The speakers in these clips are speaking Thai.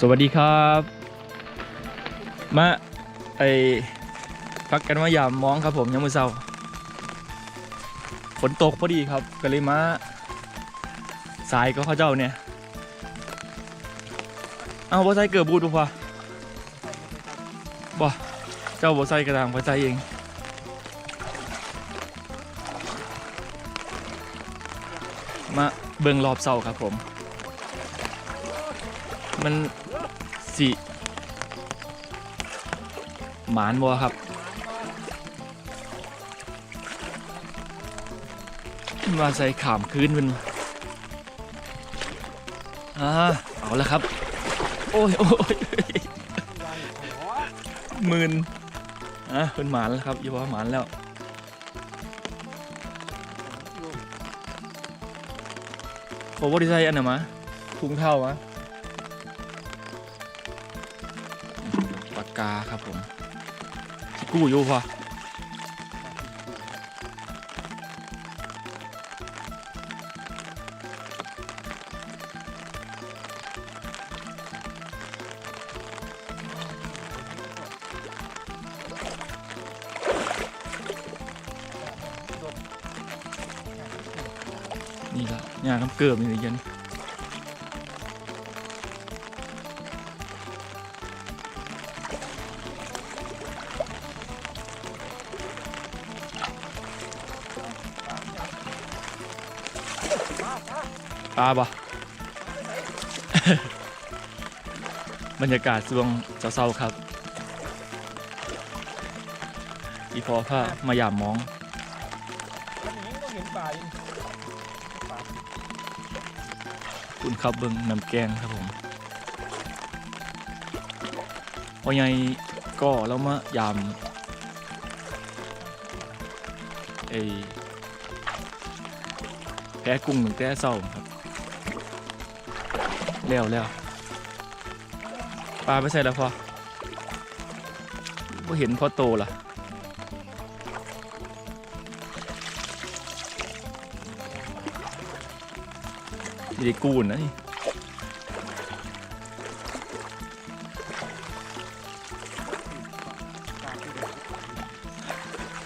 สวัสดีครับ มาไอพักกันมายามมองครับผมยังมือเศร้าฝนตกพอดีครับก็เลยมาสายก็เขาเจ้าเนี่ยเอาบ่ใส่เกิดบูดบ่พอบ่เจ้าบ่ใส่กระดางบ่ใส่เองมาเบิ่งรอบเสาครับผม มัน สิหมานบัวครับมาใส่ขามคืนมันอ่าเอาแล้วครับ โอ้ยโอ้ยหมื่นอะเป็นหมานแล้วครับอยู่ว่าหมานแล้วผมบริษัทอันไหนมาถุงเท่ามะ กาครับผมสิกู้อยู่พอนี่ละเนี่ยน้ำเกลือมีอะไรเยอะนี่ ปลาปะบรรยากาศช่วงเศร้าๆครับ อีพอผ้ามายามมองวันนี้ต้องเห็นป่าอยู่คุณครับเบิ้งน้ำแกงครับผมพอใหญ่ก็แล้วมายามไอแพ้กุ้งหนึ่งแต่เศร้าครับ แล้วแล้วปลาไม่ใส่แล้วพอบ่เห็นพอโตล่ะไม่ได้กูนนะนี่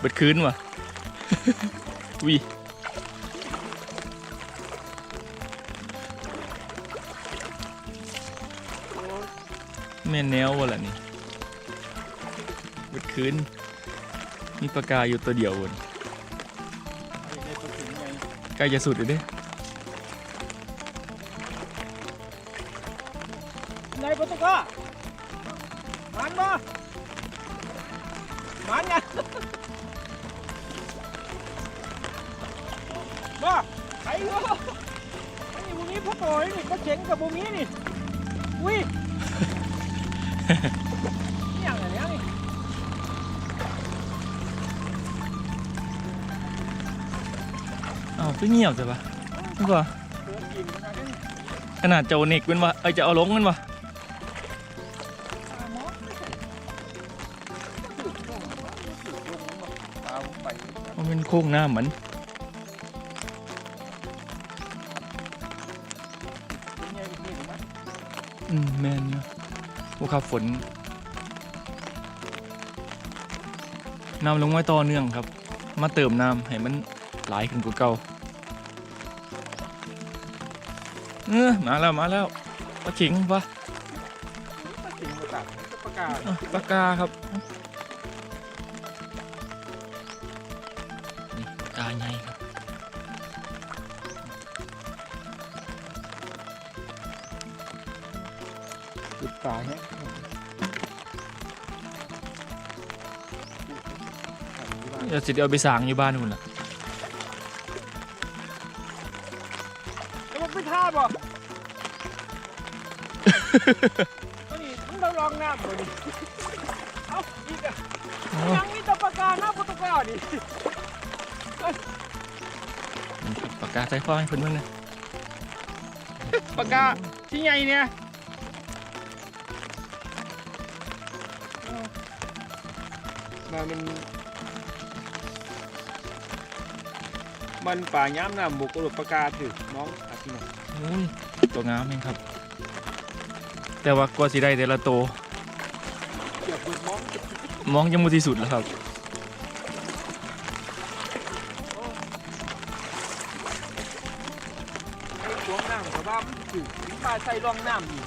เบิดคืนว่ะวิ แม่แนววะล่ะนี่บิดคืนมีปากกาอยู่ตัวเดียววนใกล้จะสุดเลยเด้ไหนประตูก้ามันมามันไงมาใครวะนี่บุนี้พ่อต่อยนี่ก็เจ๋งกับบุนี้นี่อุ้ย อย่าเไรนี่เอาพี่เงียบจ้ะปะนี่ปะขนาดเจาเนกเป็นวะไอจะเอาลงเป็นวะมันเป็นโค้งหน้าเหมือนอืมแมนเนาะ อ้ครับฝนน้ำลงไว้ต่อเนื่องครับ มาเติมน้ำให้มันไหลขึ้นกว่าเก่าเออมาแล้วมาแล้วปลาขิงปะมาถึงมาตัดประกาศอะปลากาครับ ตายเนี่ยเดี๋ยวสิเอาไปสร้างอยู่บ้านนู่นล่ะแล้วมันไม่ท่าบ่อันนี้มึงต้องลองน้ำบ่ดิเอาอีกอะยังมีแตะปากกาหน้าประตูก้าดินี่ครับปลากาใส่ฟ้าให้เพิ่นเบิ่งนะปากกาที่ใหญ่เนี่ย มามัน มันป่าย้ำน้ำบุกกระโดดปากกาถือน้องอาทิตย์โอ้ยตัวงามเองครับ แต่ว่ากว่าสิได้แต่ละโตวเกือบเปิดมองมองยังมุที่สุดแล้วครับไอ้ช่วงน้ำแต่ว่าถือปลาใส่ร่องน้ำอยู่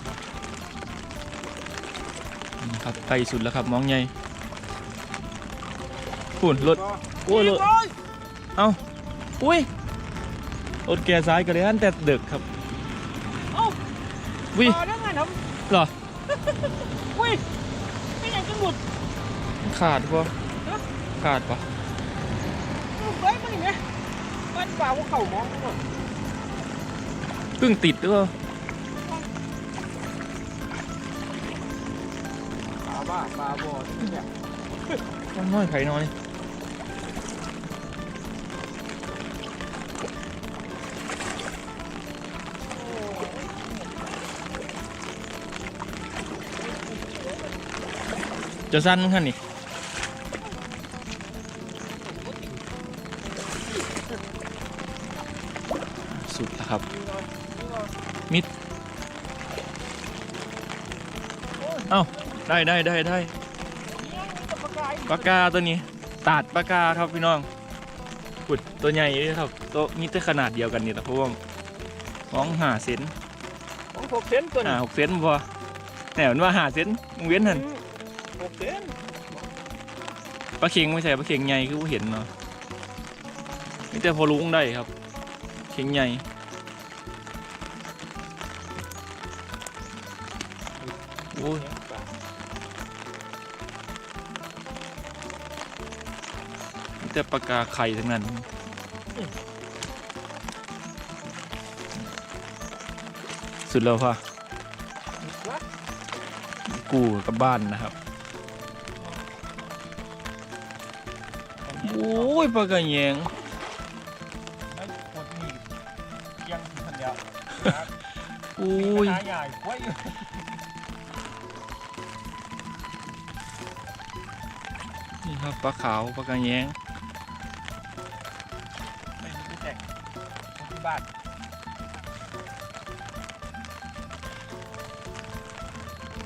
นี่ครับใกล้สุดแล้วครับมองใหญ่ ปุ่นรถโอ้ยรถโอ้ยอุ้ยรถแก่ซ้ายกันเลยอันแต่เดึกครับเอ้าวิต่อแล้วไงน้เหรอำอุ้ยไม่ยังจะหลุดขาดปะขาดปะหลุดไว้มันอย่างเงี้ยมันเปล่าว่าเข่ามองหมดเพิ่งติดหรือเปล่าปลาบ้าปลาบอดเนี่ยน้อยไผ่น้อย จะสั้นมั้งท่านนี่สุดแล้วครับ มิด เอ้า ได้ได้ได้ได้ปากกาตัวนี้ ตัดปากกาครับพี่น้องขุดตัวใหญ่เลยครับ ตัวมีแต่ขนาดเดียวกันนี่แหละเพราะว่ามองหาเซนของหกเซนตัวหานี้หกเซนพอแน่มันว่าหาเซนมึงเว้นหัน หกเซนปลาเค็งไม่ใช่ปลาเค็งใหญ่คือผู้เห็นเนาะมีแต่พอลุงได้ครับ เค็งใหญ่โอ้ยมีแต่ปลากาไข่ทั้งนั้นสุดแล้วพ่อกูกลับบ้านนะครับ อ้ยปลากระแยงหมดมีเกียงคนเดียวโอ้ยใหญ่กล้วยนี่ครับปลาขาวปลากระแยงไม่มีที่แต่งที่บ้าน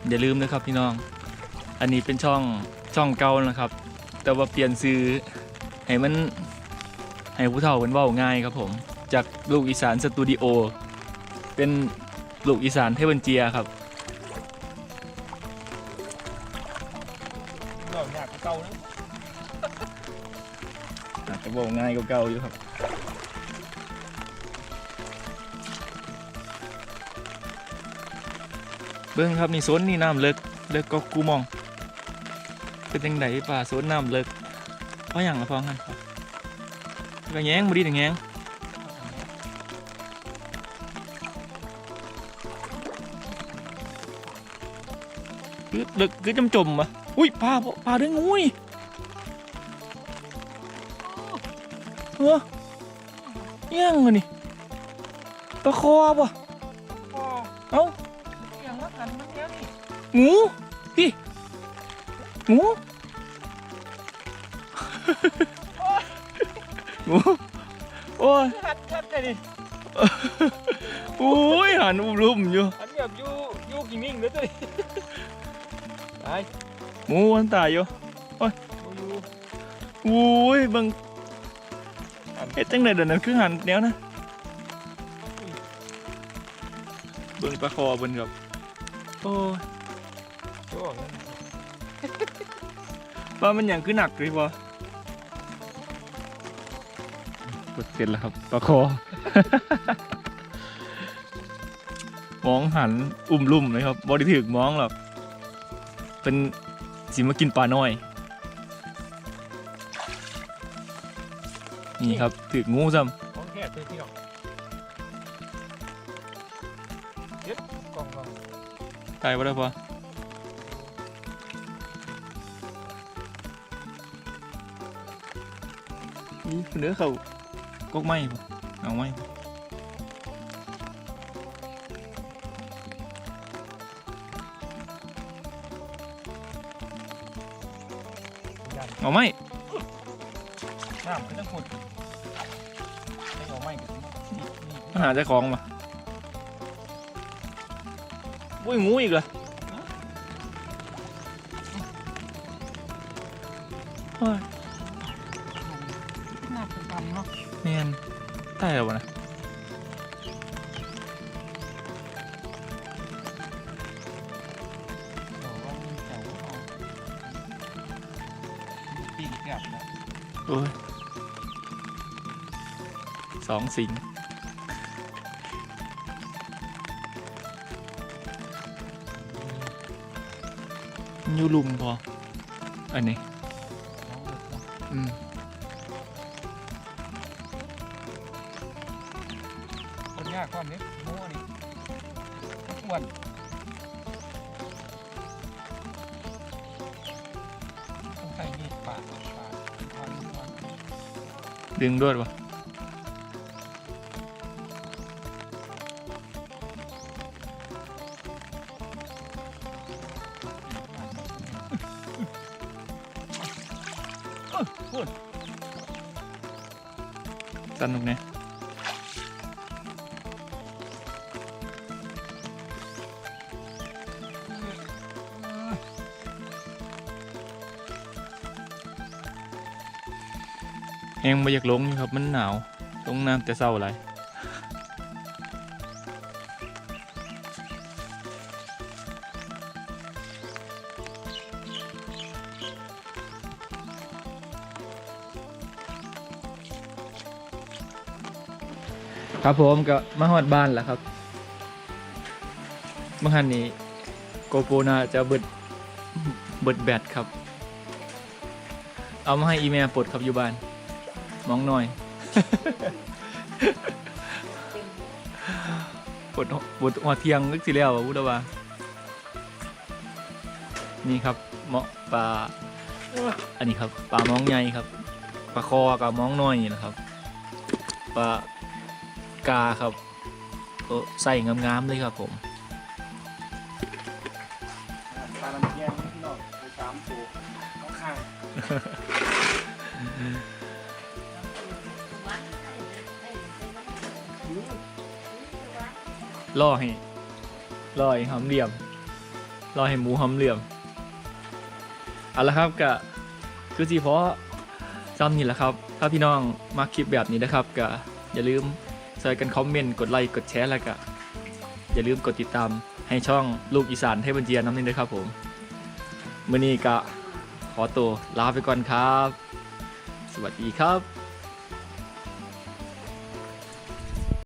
อย่าลืมนะครับพี่น้อง อันนี้เป็นช่องช่องเก่านะครับ แต่ว่าเปลี่ยนซื้อ ให้มันให้ผู้เฒ่าเป็นเว่าง่ายครับผม จากลูกอีสานสตูดิโอ เป็นลูกอีสานเทพบันเจียครับเราอยากเก่านะอาจจะบอกง่ายกว่าเก่าอยู่ครับเบิ้งครับนี่โซนนี่น้ำเลิกเลิกก็กูมอง เป็นยังไงป่าโซนน้ำเลิก เพราะอย่างละพอกันครับกระแยงบดีถึงแยงคือเลิกคือจำจมๆอะอุ้ยปลาปลาเรื่องงูนี่เออยังไงนี่ปลาคอป่ะพอเอ้าเกียงว่ากันมันเนี้ยนี่งูพี่งูงูโอ้ยหัดหัดเลยดิโอ้ยหันอุ้มลุ่มอยู่อันแบบยูยูกิ่งนิ่งเลยตัวนี้ไปงูมันตายอยู่ยูโอ้ยเบังเฮ็ดจังไดเดี๋ยวนั้นคือหันแนวนะเบิ่งปลาคอเบิ่นครับโอ้ยโอ้ปลามันหยังคือหนักเลยบ่ กดเสร็จแล้วครับปลาคอ มองหันอุ้มลุ่มเลยครับบริถึกมองหรอกเป็นสิมากินปลาน้อย นี่ครับถึกงูซ้ของแค่ตัวที่เราเย็ดกล่องเราำตายไปแล้วปะนี่เนื้อเขา ก็ไหมเอาไหมเอาไหมน้ำก็จะขุดไม่เอาไหมกัมันหาเจ้าของมาอุ้ยงูอีกเหรอเฮ้ยน่าเป็นกรมเนาะ แม่นได้แล้ววะนะบอกว่ามีแถวเอาปีกแกบนะโอ้ยสองสิงยูลุมพอ อันนี้น้อง เด็กเนาะอืมคนยากความนี้โม่นี่ทุกวันต้องใส่มีดปาดปาดทอนทอนดึงด้วยวะเออพูดสนุกเนี่ย แหงไมาอยากลงครับมันหนาวลงน้ำแต่เศร้าอะไรครับผมก็มาฮอดบ้านแล้วครับเมื่อคันนี้โกโปนาจะเบิดเบิดแบตครับ เอามาให้อีเมลปลดครับอยู่บ้าน มองหน่อยปลดปลดหัวเทียงนึกสิแล้วอะพูดว่านี่ครับเหมาะปลาอันนี้ครับปลามองใหญ่ครับปลาคอกับมองน้อยนี่นะครับปลากาครับโอ้ใส่งามๆเลยครับผมปลาลำเทียงพี่น้องไปสามตัวข้าง ล่อให้ล่อให้หอมเหลี่ยมล่อให้หมูหอมเหลี่ยมเอาละครับก็คือสิเพราะซ้ำนี่แหละครับถ้าพี่น้องมาคลิปแบบนี้นะครับก็อย่าลืมช่กันคอมเมนต์กดไลค์กดแชร์แล้วก็อย่าลืมกดติดตามให้ช่องลูกอีสานให้บันเจียน้ำนี่ด้วยครับผมมื่อนี้ก็ขอตัวลาไปก่อนครับ สวัสดีครับ